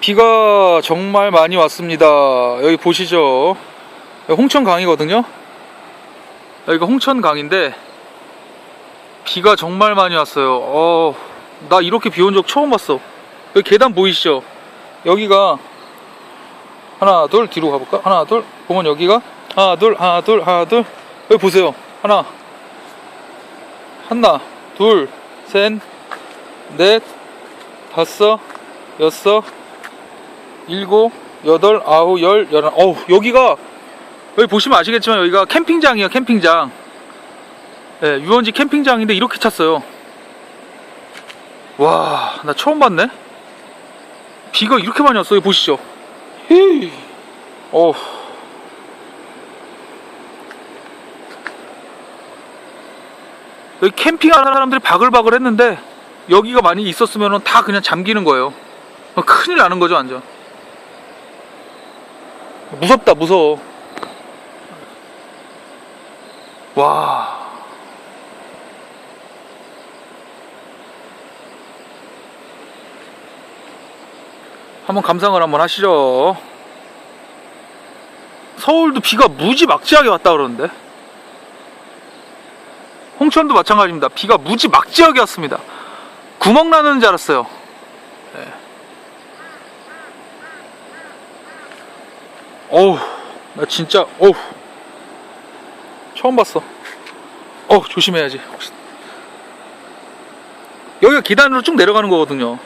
비가 정말 많이 왔습니다. 여기 보시죠. 홍천강이거든요. 여기가 홍천강인데 비가 정말 많이 왔어요. 어, 나 이렇게 비 온 적 처음 봤어. 여기 계단 보이시죠? 여기가 하나 둘 뒤로 가볼까? 하나 둘 보면 여기가 하나 둘 하나 둘 하나 둘 여기 보세요. 하나 하나 둘 셋 넷 다섯 여섯 일곱 여덟 아홉 열 열한. 어우 여기가 여기 보시면 아시겠지만 여기가 캠핑장이에요 캠핑장. 예, 유원지 캠핑장인데 이렇게 찼어요. 와 나 처음 봤네? 비가 이렇게 많이 왔어요 보시죠. 히어 여기 캠핑하는 사람들이 바글바글 했는데 여기가 많이 있었으면 다 그냥 잠기는 거예요. 어, 큰일 나는 거죠 완전 무섭다 무서워. 와. 한번 감상을 한번 하시죠. 서울도 비가 무지막지하게 왔다 그러는데. 홍천도 마찬가지입니다. 비가 무지막지하게 왔습니다. 구멍 나는 줄 알았어요 어우, 나 진짜, 어우, 처음 봤어. 어, 조심해야지. 여기가 계단으로 쭉 내려가는 거거든요.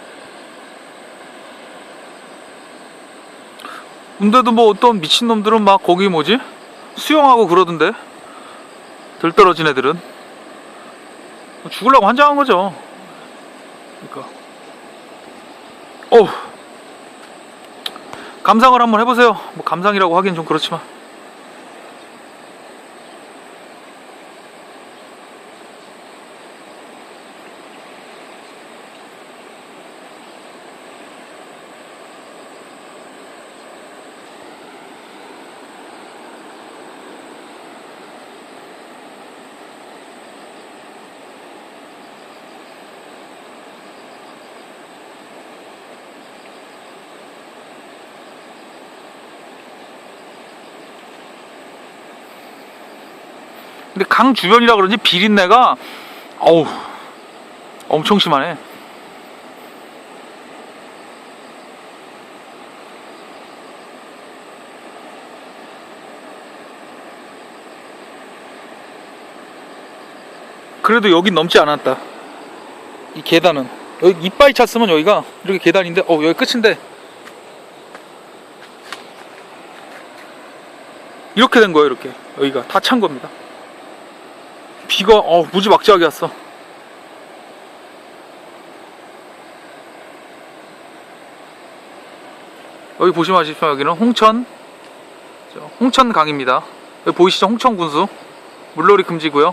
근데도 뭐 어떤 미친놈들은 막 거기 뭐지? 수영하고 그러던데? 들 떨어진 애들은. 죽으려고 환장한 거죠. 그러니까. 어우. 감상을 한번 해보세요. 뭐 감상이라고 하기엔 좀 그렇지만. 근데 강 주변이라 그런지 비린내가 어우 엄청 심하네. 그래도 여긴 넘지 않았다. 이 계단은 여기 이빠이 찼으면 여기가 이렇게 계단인데 어 여기 끝인데 이렇게 된 거예요 이렇게 여기가 다 찬 겁니다. 비가 어 무지막지하게 왔어. 여기 보시면 아시죠 여기는 홍천 저, 홍천강입니다. 여기 보이시죠 홍천군수 물놀이 금지고요.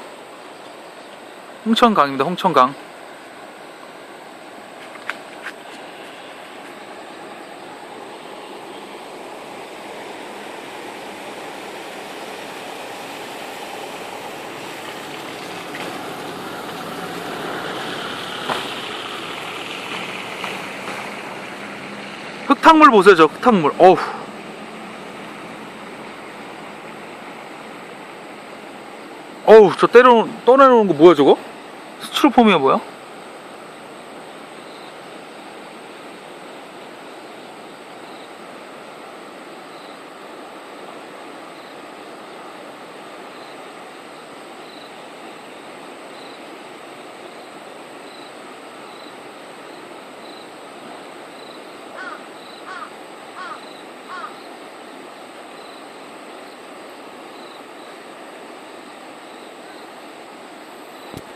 홍천강입니다. 홍천강. 흙탕물 보세요, 저 흙탕물. 어우. 어우, 저 때려, 떠내놓은 거 뭐야, 저거? 스티로폼이야, 뭐야?